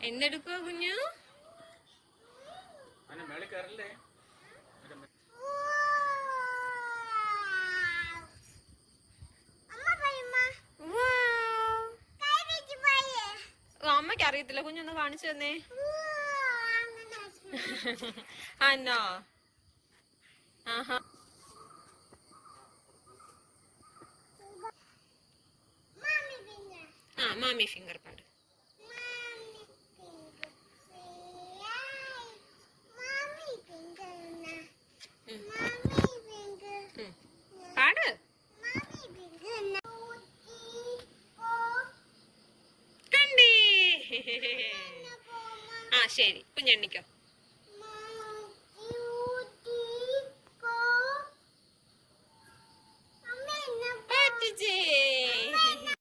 എന്തെടുക്കുക കുഞ്ഞു? അമ്മയ്ക്ക് അറിയത്തില്ല കുഞ്ഞൊന്ന് കാണിച്ചു തന്നേ. അന്നോ ആഹാ. ആ മാമി ഫിംഗർ പാട് ആ ശരി. കുഞ്ഞെണ്ണിക്കോ.